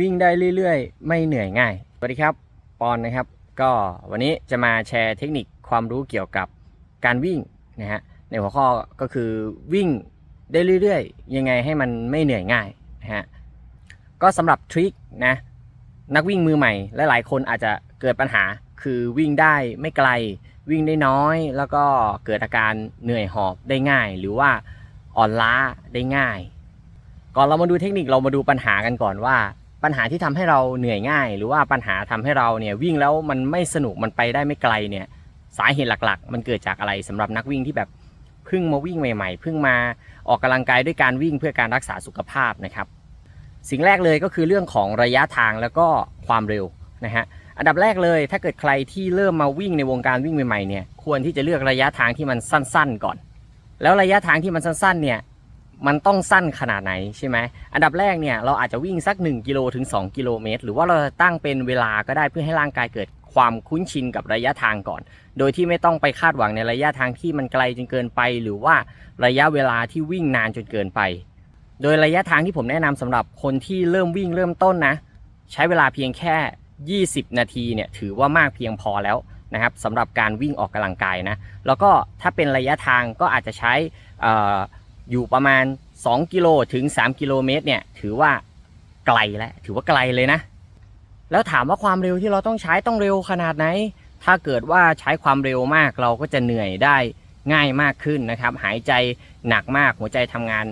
วิ่งได้เรื่อยๆ ไม่เหนื่อยง่าย สวัสดีครับ ปอนนะครับ ก็วันนี้จะมาแชร์เทคนิคความรู้เกี่ยวกับการวิ่งนะฮะ ในหัวข้อก็คือวิ่งได้เรื่อยๆ ยังไงให้มันไม่เหนื่อยง่ายนะฮะ ก็สำหรับทริคนะ นักวิ่งมือใหม่และหลายคนอาจจะเกิดปัญหาคือวิ่งได้ไม่ไกล วิ่งได้น้อย แล้วก็เกิดอาการเหนื่อยหอบได้ง่าย หรือว่าอ่อนล้าได้ง่าย ก่อนเรามาดูเทคนิคเรามาดูปัญหากันก่อนว่า ปัญหาที่ทำให้เราเหนื่อยง่าย หรือว่าปัญหาทำให้เราเนี่ยวิ่งแล้วมันไม่สนุกมันไปได้ไม่ไกลเนี่ยสาเหตุหลักๆ มันเกิดจากอะไรสำหรับนักวิ่งที่แบบเพิ่งมาวิ่งใหม่ๆเพิ่งมาออกกำลังกายด้วยการวิ่งเพื่อการรักษาสุขภาพนะครับ สิ่งแรกเลยก็คือเรื่องของระยะทางแล้วก็ความเร็วนะฮะอันดับแรกเลยถ้าเกิดใครที่เริ่มมาวิ่งในวงการวิ่งใหม่ๆเนี่ยควรที่จะเลือกระยะทางที่มันสั้น ๆ ก่อน แล้วระยะทางที่มันสั้นๆเนี่ย มันต้องสั้นขนาดไหนใช่ไหมอันดับแรกเนี่ยเราอาจจะวิ่งสัก1กิโลถึง2กิโลเมตรหรือว่าเราตั้งเป็นเวลาก็ได้เพื่อให้ร่างกายเกิดความคุ้นชินกับระยะทางก่อน โดยที่ไม่ต้องไปคาดหวังในระยะทางที่มันไกลจนเกินไป หรือว่าระยะเวลาที่วิ่งนานจนเกินไป โดยระยะทางที่ผมแนะนำสำหรับคนที่เริ่มวิ่งเริ่มต้นนะ ใช้เวลาเพียงแค่ 20 นาทีเนี่ยถือว่ามากเพียงพอแล้วนะครับสำหรับการวิ่งออกกำลังกายนะ แล้วก็ถ้าเป็นระยะทางก็อาจจะใช้ อยู่ประมาณ 2 กิโลถึง 3 กิโลเมตรเนี่ยถือว่าไกลแล้วถือว่าไกลเลยนะ แล้วถามว่าความเร็วที่เราต้องใช้ต้องเร็วขนาดไหน ถ้าเกิดว่าใช้ความเร็วมากเราก็จะเหนื่อยได้ง่ายมากขึ้นนะครับ หายใจหนักมากหัวใจทำงาน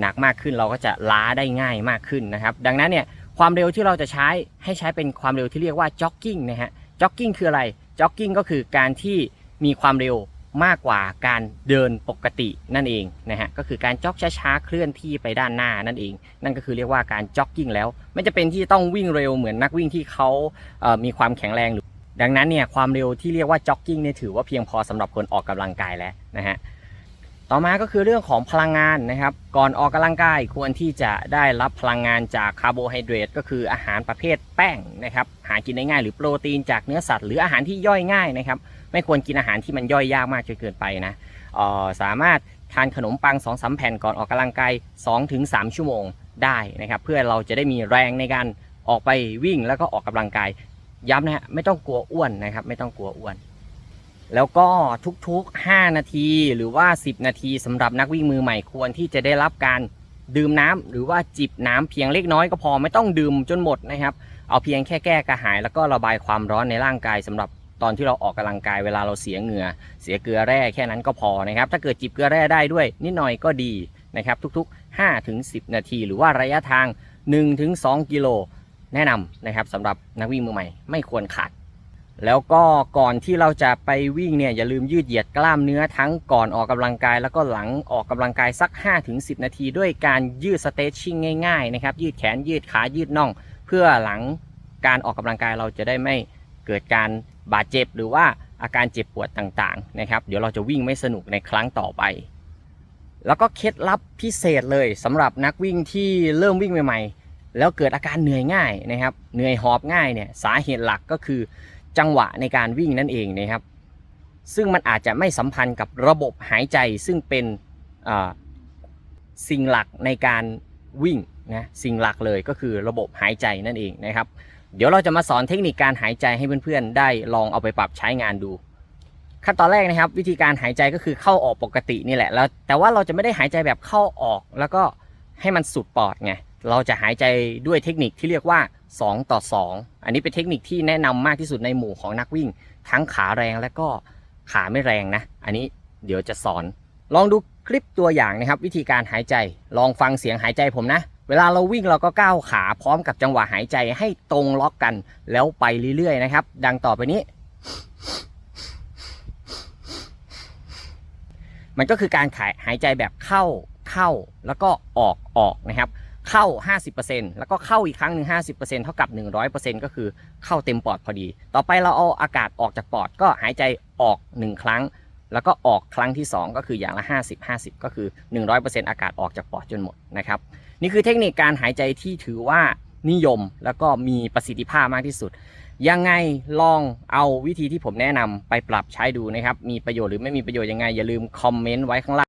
หนักมากขึ้นเราก็จะล้าได้ง่ายมากขึ้นนะครับ ดังนั้นเนี่ยความเร็วที่เราจะใช้ให้ใช้เป็นความเร็วที่เรียกว่าจ็อกกิ้งนะฮะจ็อกกิ้งคืออะไรจ็อกกิ้งก็คือการที่มีความเร็ว มากกว่าการเดินปกตินั่นเองนะฮะก็คือการจ็อกช้าๆเคลื่อนที่ไปด้านหน้านั่นเอง นั่นก็คือเรียกว่าการจ็อกกิ้งแล้ว ไม่จะเป็นที่ต้องวิ่งเร็วเหมือนนักวิ่งที่เขาเอ่อมีความแข็งแรงหรือดังนั้นเนี่ยความเร็วที่เรียกว่าจ็อกกิ้งเนี่ยถือว่าเพียงพอสำหรับคนออกกำลังกายแล้วนะฮะต่อมาก็คือเรื่องของพลังงานนะครับ ก่อนออกกำลังกายควรที่จะได้รับพลังงานจากคาร์โบไฮเดรตก็คืออาหารประเภทแป้งนะครับ หากินได้ง่ายหรือโปรตีนจากเนื้อสัตว์หรืออาหารที่ย่อยง่ายนะครับ ไม่ควรกินอาหารที่มันย่อยยากมากจนเกินไปนะออสามารถทานขนมปัง2อสแผ่นก่อนออกกำลังกาย2-3 ชั่วโมงได้นะครับ เพื่อเราจะได้มีแรงในการออกไปวิ่งแล้วก็ออกกำลังกายย้ำนะฮะไม่ต้องกลัวอ้วนนะครับ ไม่ต้องกลัวอ้วน แล้วก็ทุกๆ 5 นาทีหรือว่า 10 นาทีสำหรับนักวิ่งมือใหม่ควรที่จะได้รับการ ดื่มน้ำหรือว่าจิบน้ำเพียงเล็กน้อยก็พอไม่ต้องดื่มจนหมดนะครับ เอาเพียงแค่แก้กระหาย แล้วก็ระบายความร้อนในร่างกายสำหรับตอนที่เราออกกำลังกายเวลาเราเสียเหงื่อ เสียเกลือแร่แค่นั้นก็พอนะครับ ถ้าเกิดจิบเกลือแร่ได้ด้วย นิดหน่อยก็ดีนะครับ ทุกๆ5ถึง10 นาที หรือว่าระยะทาง1ถึง2กิโลแนะนำนะครับสำหรับนักวิ่งมือใหม่ไม่ควรขาด แล้วก็ก่อนที่เราจะไปวิ่งเนี่ยอย่าลืมยืดเหยียดกล้ามเนื้อทั้งก่อนออกกำลังกาย แล้วก็หลังออกกำลังกายสัก 5-10 นาที ด้วยการยืดสเตชชิ่งง่ายๆนะครับยืดแขนยืดขายืดน่อง เพื่อหลังการออกกำลังกายเราจะได้ไม่เกิดการบาดเจ็บหรือว่าอาการเจ็บปวดต่างๆนะครับ เดี๋ยวเราจะวิ่งไม่สนุกในครั้งต่อไป แล้วก็เคล็ดลับพิเศษเลยสำหรับนักวิ่งที่เริ่มวิ่งใหม่ ๆ แล้วเกิดอาการเหนื่อยง่ายนะครับ เหนื่อยหอบง่ายเนี่ยสาเหตุหลักก็คือ จังหวะในการวิ่งนั่นเองนะครับ ซึ่งมันอาจจะไม่สัมพันธ์กับระบบหายใจซึ่งเป็นสิ่งหลักในการวิ่งนะสิ่งหลักเลยก็คือระบบหายใจนั่นเองนะครับ เดี๋ยวเราจะมาสอนเทคนิคการหายใจให้เพื่อนๆ ได้ลองเอาไปปรับใช้งานดู ขั้นตอนแรกนะครับ วิธีการหายใจก็คือเข้าออกปกตินี่แหละแล้วแต่ว่าเราจะไม่ได้หายใจแบบเข้าออกแล้วก็ให้มันสุดปอดไง เราจะหายใจด้วยเทคนิคที่เรียกว่า 2 ต่อ 2 อันนี้เป็นเทคนิคที่แนะนำมากที่สุดในหมู่ของนักวิ่ง ทั้งขาแรงและก็ขาไม่แรงนะ อันนี้เดี๋ยวจะสอน ลองดูคลิปตัวอย่างนะครับ วิธีการหายใจ ลองฟังเสียงหายใจผมนะ เวลาเราวิ่งเราก็ก้าวขาพร้อมกับจังหวะหายใจให้ตรงล็อกกัน แล้วไปเรื่อยๆนะครับ ดังต่อไปนี้ มันก็คือการหายใจแบบเข้าเข้าแล้วก็ออกออกนะครับ เข้า 50%แล้วก็เข้าอีกครั้งหนึ่ง50%เท่ากับ 100%ก็คือเข้าเต็มปอดพอดี ต่อไปเราเอาอากาศออกจากปอดก็หายใจออก 1 ครั้ง แล้วก็ออกครั้งที่ 2 ก็คืออย่างละ 50 50 ก็คือ 100%อากาศออกจากปอดจนหมดนะครับ นี่คือเทคนิคการหายใจที่ถือว่านิยมแล้วก็มีประสิทธิภาพมากที่สุด ยังไงลองเอาวิธีที่ผมแนะนำไปปรับใช้ดูนะครับ มีประโยชน์หรือไม่มีประโยชน์ยังไงอย่าลืมคอมเมนต์ไว้ข้างล่าง